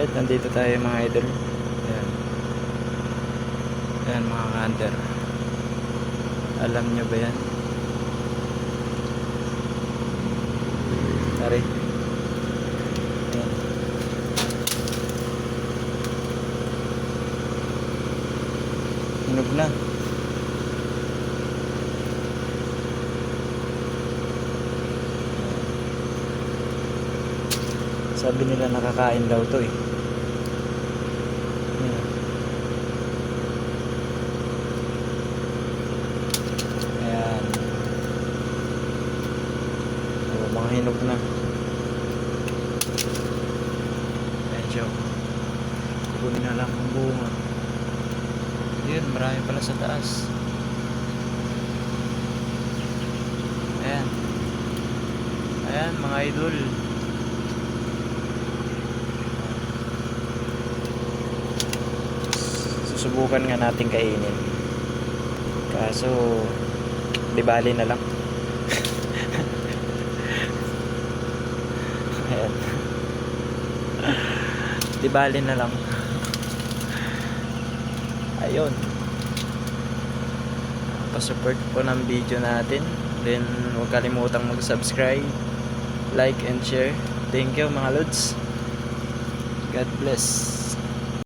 Right, nandito tayo mga idol. Ayan. Ayan mga hunter. Alam nyo ba yan? Tari. Ayan. Hinog na. Sabi nila nakakain daw to eh. Ayan. Oh, mga hinog na. Medyo. Kukunin na lang ang bunga. Yun, marami pala sa taas. Ayan. Ayan, mga idol. Susubukan nga natin kainin. Kaso, di bali na lang. Ayan. di bali na lang. Ayun. Pa-support po ng video natin. Then, huwag kalimutang mag-subscribe, like, and share. Thank you mga lods. God bless.